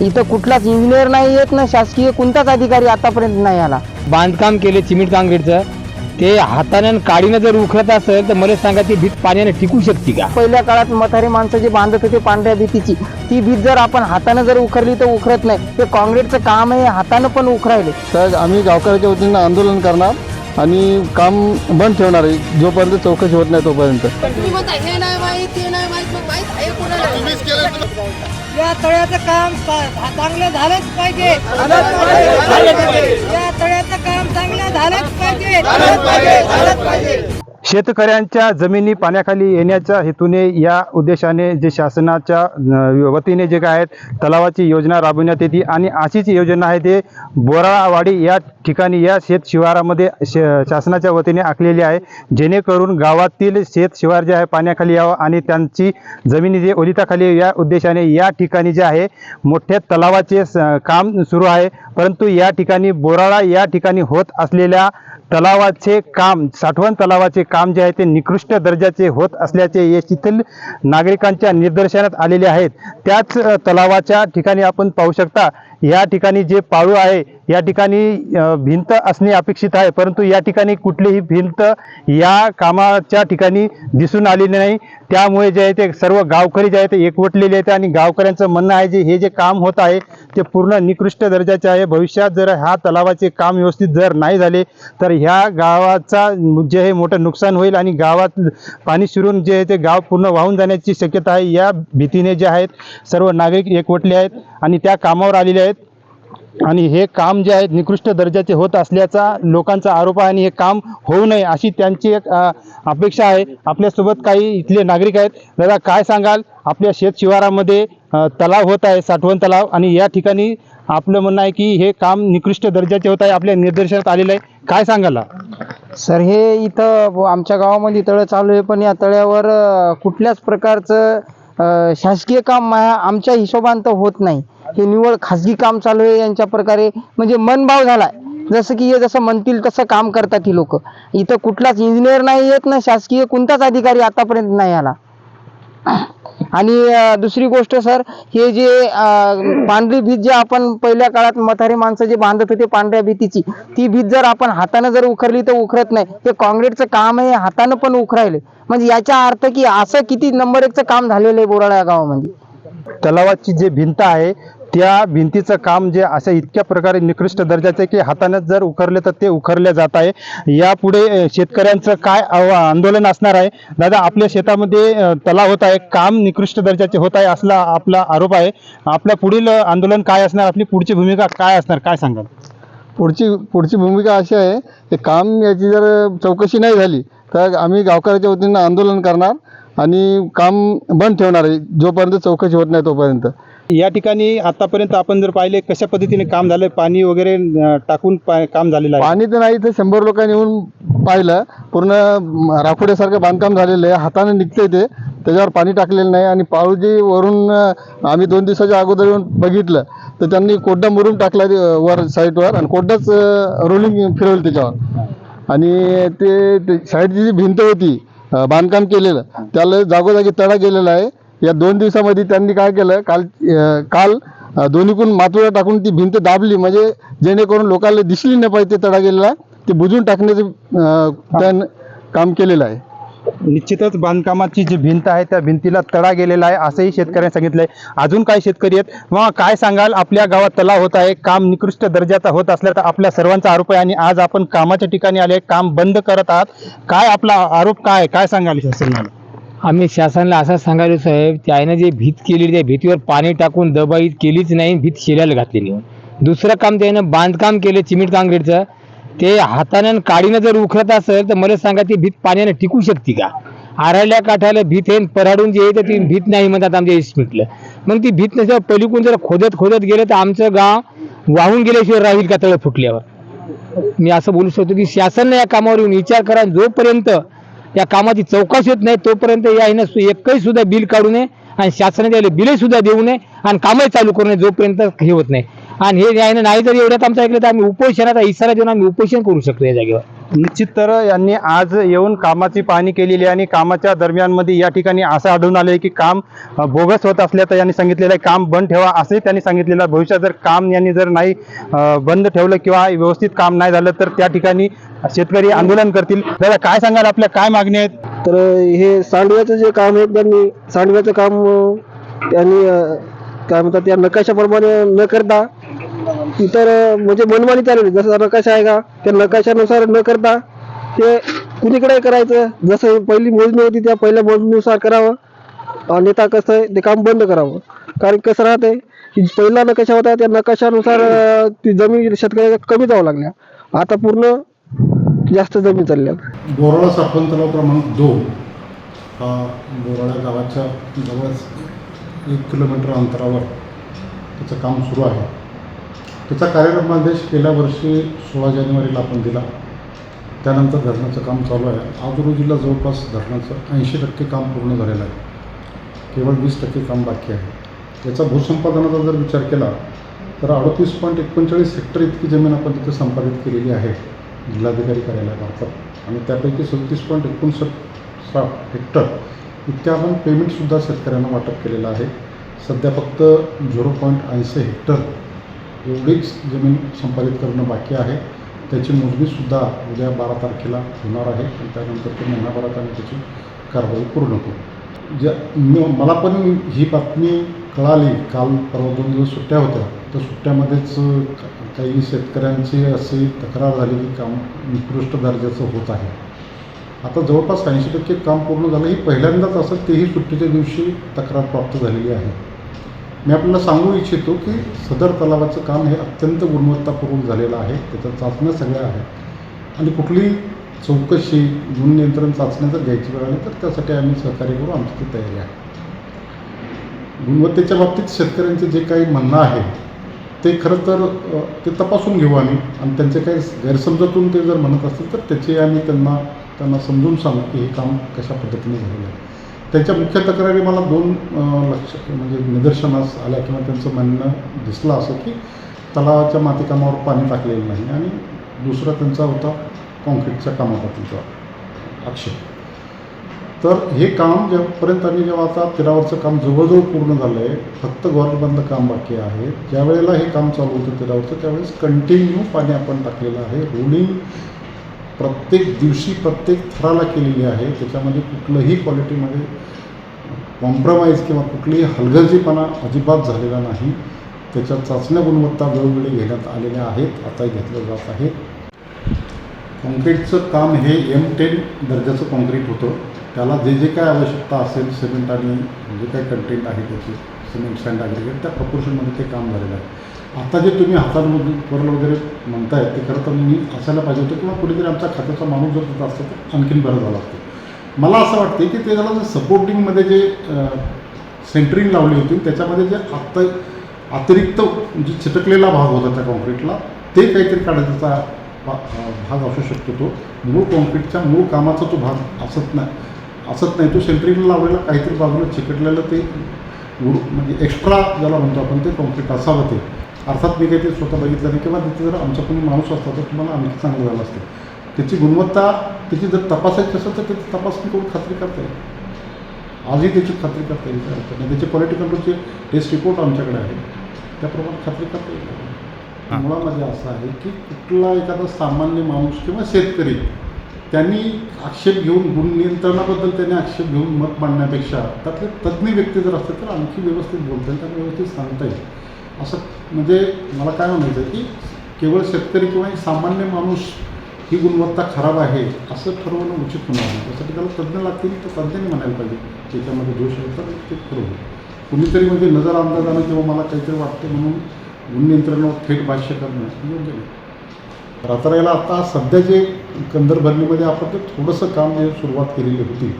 इथं कुठलाच इंजिनियर नाही येत ना शासकीय कोणताच अधिकारी आतापर्यंत नाही आला. बांधकाम केले चिमिट काँक्रीटचं. ते हाताने आणि काडीनं जर उखळत असेल तर मला सांगा ती भीत पाण्याने टिकू शकते का? पहिल्या काळात म्हातारे माणसं जे बांधत होते पांढऱ्या भीतीची ती भीत जर आपण हातानं जर उखरली तर उखरत नाही. ते काँक्रीटचं काम आहे हातानं पण उखरायले. तर आम्ही गावकऱ्याच्या वतीनं आंदोलन करणार. आणि काम बंद ठेवणार आहे. जोपर्यंत चौकशी होत नाही तोपर्यंत. हे या तळ्याचं काम चांगलं झालंच पाहिजे. या तळ्याचं काम चांगलं झालंच पाहिजे. शेतकऱ्यांच्या जमिनी पाण्याखाली येण्याच्या हेतूने या उद्देशाने जे शासनाच्या वतीने जे काय आहेत तलावाची योजना राबविण्यात येते आणि अशीच योजना आहे ते बोराळावाडी या ठिकाणी या शेत शिवारामध्ये श शासनाच्या वतीने आखलेली आहे. जेणेकरून गावातील शेत शिवार जे आहे पाण्याखाली यावं आणि त्यांची जमिनी जे ओलिताखाली या उद्देशाने या ठिकाणी जे आहे मोठ्या तलावाचे स- काम सुरू आहे. परंतु या ठिकाणी बोराळा या ठिकाणी होत असलेल्या तलावाचे काम साठवण तलावाचे काम जे आहे ते निकृष्ट दर्जाचे होत असल्याचे येथील नागरिकांच्या निदर्शनात आलेले आहेत. त्याच तलावाच्या ठिकाणी आपण पाहू शकता या ठिकाणी जे पाळू आहे या ठिकाणी भिंत असणे अपेक्षित आहे परंतु या ठिकाणी कुठलीही भिंत या कामाच्या ठिकाणी दिसून आलेली नाही. त्यामुळे जे आहे ते सर्व गावकरी जे आहे ते एकवटलेले आहेत आणि गावकऱ्यांचं म्हणणं आहे जे हे जे काम होत आहे ते पूर्ण निकृष्ट दर्जाचे आहे. भविष्यात जर ह्या तलावाचे काम व्यवस्थित जर नाही झाले तर ह्या गावाचा जे हे मोठं नुकसान होईल आणि गावात पाणी शिरून जे आहे ते गाव पूर्ण वाहून जाण्याची शक्यता आहे. या भीतीने जे आहेत सर्व नागरिक एकवटले आहेत आणि त्या कामावर आलेले आहेत. आणि हे काम जे आहे निकृष्ट दर्जाचे होत असल्याचा लोकांचा आरोप आहे आणि हे काम होऊ नये अशी त्यांची एक अपेक्षा आहे. आपल्यासोबत काही इथले नागरिक आहेत. दादा काय सांगाल? आपल्या शेत शिवारामध्ये तलाव होत आहे साठवण तलाव आणि या ठिकाणी आपलं म्हणणं आहे की हे काम निकृष्ट दर्जाचे होत आहे आपल्या निदर्शनात आलेलं आहे. काय सांगाल? सर हे इथं आमच्या गावामध्ये तळं चालू आहे पण या तळ्यावर कुठल्याच प्रकारचं अं, शासकीय काम मा- आमच्या हिशोबानं तर होत नाही. हे निवड खासगी काम चालू आहे यांच्या प्रकारे म्हणजे मनभाव झालाय. जसं की हे जसं म्हणतील तसं काम करतात ही लोक. इथं कुठलाच इंजिनियर नाही येत ना शासकीय कोणताच अधिकारी आतापर्यंत नाही आला. आणि दुसरी गोष्ट सर हे जे पांढरी भीत जे आपण पहिल्या काळात मथारी माणसं जे बांधत होते पांढऱ्या भीतीची ती भीत जर आपण हातानं जर उखरली तर उखरत नाही. ते काँक्रीटचं काम आहे हातानं पण उखरायले. म्हणजे याचा अर्थ की असं किती नंबर एकचं काम झालेलं आहे बोराळा गावामध्ये. तलावाची जे भिंत आहे त्या भिंतीचं काम जे अशा इतक्या प्रकारे निकृष्ट दर्जाचे की हाताने जर उखरले तर ते उखरले जात आहे. यापुढे शेतकऱ्यांचं काय आव- आंदोलन असणार आहे? दादा आपल्या शेतामध्ये तलाव होत आहे काम निकृष्ट दर्जाचे होत आहे असला आपला आरोप आहे. आपल्या पुढील आंदोलन काय असणार? आपली पुढची भूमिका काय असणार? काय सांगाल? पुढची पुढची भूमिका अशी आहे की काम याची जर चौकशी नाही झाली तर आम्ही गावकऱ्याच्या वतीनं आंदोलन करणार आणि काम बंद ठेवणार आहे जोपर्यंत चौकशी होत नाही तोपर्यंत. या ठिकाणी आतापर्यंत आपण जर पाहिले कशा पद्धतीने काम झालं पाणी वगैरे टाकून पा- काम झालेलं आहे? पाणी तर नाही तर शंभर लोकांनी येऊन पाहिलं. पूर्ण राखोड्यासारखं बांधकाम झालेलं आहे. हाताने निघते ते. त्याच्यावर पाणी टाकलेलं नाही आणि पाऊजी वरून आम्ही दोन दिवसाच्या अगोदर येऊन बघितलं. तर त्यांनी कोड्डा मुरून टाकला ते, वर साईडवर आणि कोड्डाच रोलिंग फिरवलं त्याच्यावर. आणि ते ते साईडची जी भिंत होती बांधकाम केलेलं त्याला जागोजागी तडा गेलेला आहे. या दोन दिवसामध्ये त्यांनी काय केलं? काल अ, काल अ, दोन्हीकडून टाकून ती भिंत दाबली. म्हणजे जेणेकरून लोकांना दिसली नाही पाहिजे ते तडा गेलेला. ते बुजून टाकण्याचं अ, त्यानं काम केलेलं आहे. निश्चितच बांधकामाची जी भिंत आहे त्या भिंतीला तडा गेलेला आहे असंही शेतकऱ्यांनी सांगितलंय. अजून काय शेतकरी आहेत? मग काय सांगाल? आपल्या गावात तलाव होत आहे काम निकृष्ट दर्जाचा होत असल्या तर आपल्या सर्वांचा आरोप आहे. आणि आज आपण कामाच्या ठिकाणी आले काम बंद करत आहात. काय आपला आरोप काय आहे? काय सांगाल? शासनाला आम्ही शासनाला असं सांगायलो साहेब त्यानं जे भीत केली त्या भीतीवर पाणी टाकून दबाई केलीच नाही भीत शिरायला घातलेली दुसरं काम त्यानं बांधकाम केलं चिमिट काँक्रीटचं. ते हातानं आणि काडीनं जर उखरत असेल तर मला सांगा ती भीत पाण्याने टिकू शकते का? आरायल्या काठाला भीत येईन पराडून जे आहे तर ती भीत नाही म्हणतात आमच्या इस्मिटलं मग ती भीत नसेल पलीकडून जर खोदत खोदत गेलं तर आमचं गाव वाहून गेल्याशिवाय राहील का तळ फुटल्यावर? मी असं बोलू शकतो की शासनानं या कामावर येऊन विचार करा जोपर्यंत या कामाची चौकशी होत नाही तोपर्यंत याने एकही सुद्धा बिल काढू नये आणि शासनाने त्याला बिलही सुद्धा देऊ नये आणि कामही चालू करू नये जोपर्यंत हे होत नाही. आणि हे यायनं नाही जर एवढ्यात आमचं ऐकलं तर आम्ही उपोषणाचा इशारा देऊन आम्ही उपोषण करू शकतो या जागेवर. निश्चित तर यांनी आज येऊन कामाची पाहणी केलेली आहे आणि कामाच्या दरम्यानमध्ये या ठिकाणी असं आढळून आलं आहे की काम बोगस होत असल्याचं यांनी सांगितलेलं आहे. काम बंद ठेवा असंही त्यांनी सांगितलेलं आहे. भविष्यात जर काम यांनी जर नाही बंद ठेवलं किंवा व्यवस्थित काम नाही झालं तर त्या ठिकाणी शेतकरी आंदोलन करतील. दादा काय सांगाल? आपल्या काय मागणी आहेत? तर हे सांडव्याचं जे काम आहे त्यांनी सांडव्याचं काम त्यांनी काय म्हणतात त्या नकाशाप्रमाणे न करता इतर म्हणजे मनमानी चालवली. जसं नकाशा आहे का त्या नकाशानुसार न करता ते कुणीकडे करायचं? जसं पहिली मोजणी होती त्या पहिल्या मोजणीनुसार करावं. आणि अन्यथा कसं आहे ते काम बंद करावं. कारण कसं राहते की पहिला नकाशा होता त्या नकाशानुसार ती जमीन शेतकऱ्याच्या कमी जावं लागल्या. आता पूर्ण जास्त जमीन चालल्या बोराळा सरपंच क्रमांक दोन. हा बोराळा गावाच्या जवळच. एक किलोमीटर अंतरावर त्याचं काम सुरू आहे. त्याचा कार्यक्रम आदेश गेल्या वर्षी सोळा जानेवारीला आपण दिला. त्यानंतर धरणाचं काम चालू आहे. आज रोजीला जवळपास धरणाचं ऐंशी टक्के काम पूर्ण झालेलं आहे. केवळ वीस टक्के काम बाकी आहे. याचा भूसंपादनाचा जर विचार केला तर अडतीस पॉईंट एकोणचाळीस हेक्टर इतकी जमीन आपण तिथे संपादित केलेली आहे जिल्हाधिकारी कार्यालयामार्फत. आणि त्यापैकी सदतीस पॉईंट एकोणसठ साठ हेक्टर इतक्या आपण पेमेंटसुद्धा शेतकऱ्यांना वाटप केलेलं आहे. सध्या फक्त झिरो पॉईंट ऐंशी हेक्टर एवढीच जमीन संपादित करणं बाकी आहे. त्याची मोजणीसुद्धा उद्या बारा तारखेला होणार आहे आणि त्यानंतर ते महिनाभरात आम्ही त्याची कारवाई पूर्ण करू ज्या मला पण ही बातमी कळाली काल परवा दोन दिवस सुट्ट्या होत्या. तर सुट्ट्यामध्येच काही शेतकऱ्यांची अशी तक्रार झाली की काम निकृष्ट दर्जाचं होत आहे. आता जवळपास ऐंशी टक्के काम पूर्ण झालं. ही पहिल्यांदाच असं तेही सुट्टीच्या दिवशी तक्रार प्राप्त झालेली आहे. मी आपल्याला सांगू इच्छितो की सदर तलावाचं काम हे अत्यंत गुणवत्तापूर्वक झालेलं आहे. त्याच्या चाचण्या सगळ्या आहेत. आणि कुठली चौकशी गुण नियंत्रण चाचण्या जर घ्यायची वेळ आली तर त्यासाठी आम्ही सहकार्य करू आमची ती तयारी आहे. गुणवत्तेच्या बाबतीत शेतकऱ्यांचे जे काही म्हणणं आहे ते खरं तर ते तपासून घेऊ आम्ही. आणि त्यांचे काही गैरसमजातून ते जर म्हणत असतील तर त्याची आम्ही त्यांना त्यांना समजून सांगू की हे काम कशा पद्धतीने झालेलं आहे. त्याच्या मुख्य तक्रारी मला दोन लक्ष म्हणजे निदर्शनास आल्या किंवा त्यांचं म्हणणं दिसलं असं की तलावाच्या मातीकामावर पाणी टाकलेलं नाही आणि दुसरा त्यांचा होता कॉन्क्रीटच्या कामाबद्दलचा आक्षेप. तर हे काम जेव्हापर्यंत आम्ही जेव्हा आता तेरावरचं काम जवळजवळ पूर्ण झालं आहे फक्त गव्हर्नमेंटमधलं काम बाकी आहे ज्या वेळेला हे काम चालू होतं तेरावरचं त्यावेळेस कंटिन्यू पाणी आपण टाकलेलं आहे रोलिंग प्रत्येक दिवशी प्रत्येक थराला केलेली आहे त्याच्यामध्ये कुठलंही क्वालिटीमध्ये कॉम्प्रमाइज किंवा कुठलीही हलगर्जीपणा अजिबात झालेला नाही. त्याच्या चाचण्या गुणवत्ता वेळोवेळी घेण्यात आलेल्या आहेत आताही घेतलं जात आहे कॉन्क्रीटचं काम हे एम टेन दर्जाचं कॉन्क्रीट होतं. त्याला जे जे काय आवश्यकता असेल सिमेंट आणि जे काय कंटेंट आहे त्याची सिमेंट सँड ॲग्रिगेट त्या प्रपोर्शनमध्ये ते काम झालेलं आहे. आता जे तुम्ही हातांमधून वरलं वगैरे म्हणताय ते खरं तर मी असायला पाहिजे होतं किंवा कुठेतरी आमचा खात्याचा माणूस जर तिथं असतो तर आणखीन बरं झालं असतं. मला असं वाटते की ते त्याला सपोर्टिंगमध्ये जे सेंटरिंग लावली होती त्याच्यामध्ये जे आत्ता अतिरिक्त जे चिटकलेला भाग होता त्या कॉन्क्रीटला ते काहीतरी काढायचा भाग असू शकतो तो. मूळ कॉन्क्रीटच्या मूळ कामाचा तो भाग असत नाही असत नाही. तो सेंटरिंगला लावलेला काहीतरी बाजूला चिकटलेलं ते उर म्हणजे एक्स्ट्रा ज्याला म्हणतो आपण ते कॉन्क्रीट असावं ते. अर्थात मी काही ते स्वतः बघितलं नाही. किंवा तिथे जर आमचा कोणी माणूस असता तर तुम्हाला आणखी चांगलं झालं असतं. त्याची गुणवत्ता त्याची जर तपासायची असेल तर त्याची तपासणी करून खात्री करता येईल. आजही त्याची खात्री करता येईल काय नाही. त्याचे क्वालिटी कंट्रोलचे टेस्ट रिपोर्ट आमच्याकडे आहे त्याप्रमाणे खात्री करता येईल. मुळामध्ये असं आहे की कुठला एखादा सामान्य माणूस किंवा शेतकरी त्यांनी आक्षेप घेऊन गुण नियंत्रणाबद्दल त्यांनी आक्षेप घेऊन मत मांडण्यापेक्षा त्यातले तज्ज्ञ व्यक्ती जर असतील तर आणखी व्यवस्थित बोलता येईल त्यांना व्यवस्थित सांगता येईल. असं म्हणजे मला काय म्हणायचं आहे की केवळ शेतकरी किंवा एक सामान्य माणूस ही गुणवत्ता खराब आहे असं ठरवणं उचित होणार नाही. त्यासाठी त्याला तज्ज्ञ लागतील तर तज्ज्ञांनी म्हणायला पाहिजे त्याच्यामध्ये दोष आहे तर ते खरं होईल कुणीतरी म्हणजे नजर अंदाजानं किंवा मला काहीतरी वाटते म्हणून गुण नियंत्रणावर थेट भाष्य करणं योग्य नाही. रात्राला आता सध्या जे कंदर भरणीमध्ये आपण ते थोडंसं काम जे सुरुवात केलेली होती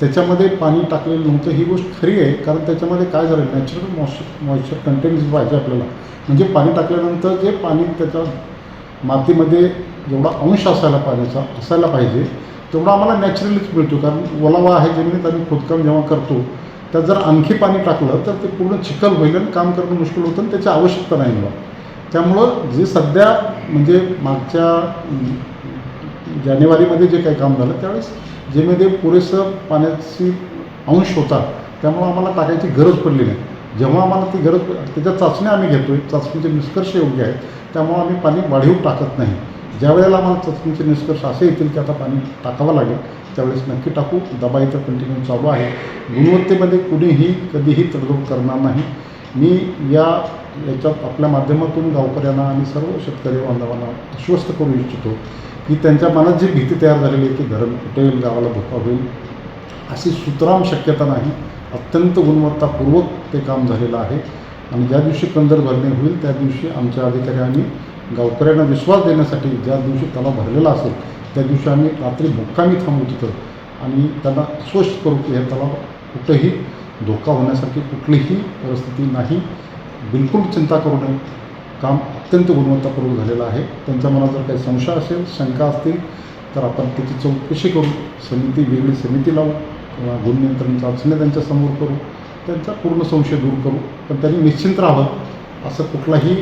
त्याच्यामध्ये पाणी टाकलेलं नव्हतं. ही गोष्ट खरी आहे कारण त्याच्यामध्ये काय झालं नॅचरल मॉइश्चर मॉइश्चर कंटेंट जे पाहिजे आपल्याला. म्हणजे पाणी टाकल्यानंतर जे पाणी त्याच्या मातीमध्ये जेवढा अंश असायला पाण्याचा असायला पाहिजे तेवढा आम्हाला नॅचरलीच मिळतो. कारण ओलावा आहे जमिनीत आम्ही खोदकाम जेव्हा करतो त्यात जर आणखी पाणी टाकलं तर ते पूर्ण चिखल होईल आणि काम करणं मुश्किल होतं आणि त्याची आवश्यकता नाही मला त्यामुळं जे सध्या म्हणजे मागच्या जानेवारीमध्ये जे काही काम झालं त्यावेळेस जेमध्ये पुरेसं पाण्याची अंश होता त्यामुळं आम्हाला टाकायची गरज पडली नाही. जेव्हा आम्हाला ती गरज त्याच्या चाचण्या आम्ही घेतो आहे चाचणीचे निष्कर्ष योग्य आहेत त्यामुळं आम्ही पाणी वाढीव टाकत नाही. ज्या वेळेला आम्हाला चाचणीचे निष्कर्ष असे येतील की आता पाणी टाकावं लागेल त्यावेळेस नक्की टाकू. दबाई तर कंटिन्यू चालू आहे. गुणवत्तेमध्ये कुणीही कधीही तडजोड करणार नाही. मी या याच्यात आपल्या माध्यमातून गावकऱ्यांना आणि सर्व शेतकरी बांधवांना आश्वस्त करू इच्छितो की त्यांच्या मनात जी भीती तयार झालेली आहे की धरण फुटेल गावाला धोका होईल अशी सुतराम शक्यता नाही. अत्यंत गुणवत्तापूर्वक ते काम झालेलं आहे. आणि ज्या दिवशी कंदर भरणे होईल त्या दिवशी आमच्या अधिकारी आम्ही गावकऱ्यांना विश्वास देण्यासाठी ज्या दिवशी तलाव भरलेला असेल त्या दिवशी आम्ही रात्री मुक्कामी थांबू तिथं आणि त्यांना आश्वस्त करू की हे तलाव कुठंही धोका होण्यासारखी कुठलीही परिस्थिती नाही. बिलकुल चिंता करू नये. काम अत्यंत गुणवत्तापूर्वक झालेलं आहे. त्यांच्या मनात जर काही संशय असेल शंका असतील तर आपण त्याची चौकशी करू. समिती वेगळी समिती लावू. किंवा गुण नियंत्रण चाचण्या त्यांच्यासमोर करू. त्यांचा पूर्ण संशय दूर करू. पण त्यांनी निश्चिंत राहावं. असं कुठलाही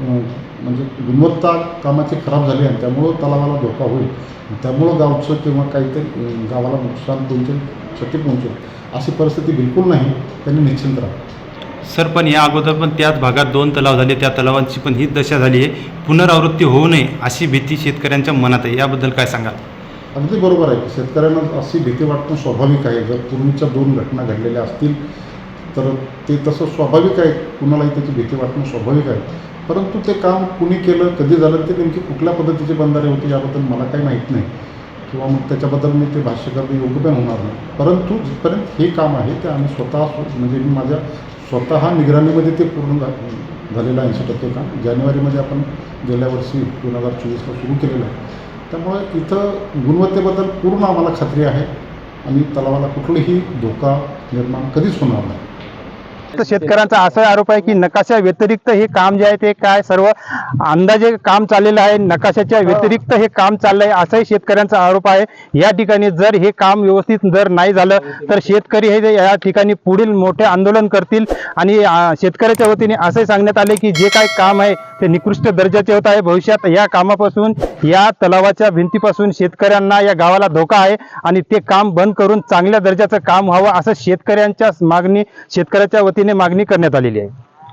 म्हणजे गुणवत्ता कामाची खराब झाली आहे त्यामुळं तलावाला धोका होईल. त्यामुळं गावचं किंवा काहीतरी गावाला नुकसान पोहोचेल क्षती पोहोचेल अशी परिस्थिती बिलकुल नाही. त्यांनी निश्चिंत राहावं. सर पण या अगोदर पण त्याच भागात दोन तलाव झाले. त्या तलावांची पण हीच दशा झाली आहे. पुनरावृत्ती होऊ नये अशी भीती शेतकऱ्यांच्या मनात आहे. याबद्दल काय सांगाल? अगदी बरोबर आहे शेतकऱ्यांना अशी भीती वाटणं स्वाभाविक आहे. जर पूर्वीच्या दोन घटना घडलेल्या असतील तर ते तसं स्वाभाविक आहे. कुणालाही त्याची भीती वाटणं स्वाभाविक आहे. परंतु ते काम कुणी केलं कधी झालं ते नेमकी कुठल्या पद्धतीचे बंधारे होते याबद्दल मला काही माहीत नाही. किंवा मग त्याच्याबद्दल मी ते भाष्य करणं योग्य पण होणार नाही. परंतु जिथपर्यंत हे काम आहे ते आम्ही स्वतः म्हणजे मी माझ्या स्वतः निगराणीमध्ये ते पूर्ण झा- झालेलं ऐंशी टक्के काम. जानेवारीमध्ये आपण गेल्या वर्षी दोन हजार चोवीसला सुरू केलेलं आहे. त्यामुळे इथं गुणवत्तेबद्दल पूर्ण आम्हाला खात्री आहे आणि तलावाला कुठलेही धोका निर्माण कधीच होणार नाही. तर शेतकऱ्यांचा असा आरोप आहे की नकाशा व्यतिरिक्त हे काम जे आहे ते काय सर्व अंदाजे काम चाललेलं आहे नकाशाच्या व्यतिरिक्त हे काम चाललंय असाही शेतकऱ्यांचा आरोप आहे. या ठिकाणी जर हे काम व्यवस्थित जर नाही झालं तर शेतकरी हे जे या ठिकाणी पुढील मोठे आंदोलन करतील. आणि शेतकऱ्याच्या वतीने असंही सांगण्यात आले की जे काय काम आहे ते निकृष्ट दर्जाचे होत आहे. भविष्यात या कामापासून या तलावाच्या भिंतीपासून शेतकऱ्यांना या गावाला धोका आहे आणि ते काम बंद करून चांगल्या दर्जाचं काम व्हावं असं शेतकऱ्यांच्या मागणी शेतकऱ्याच्या वतीने मागणी करण्यात आलेली आहे.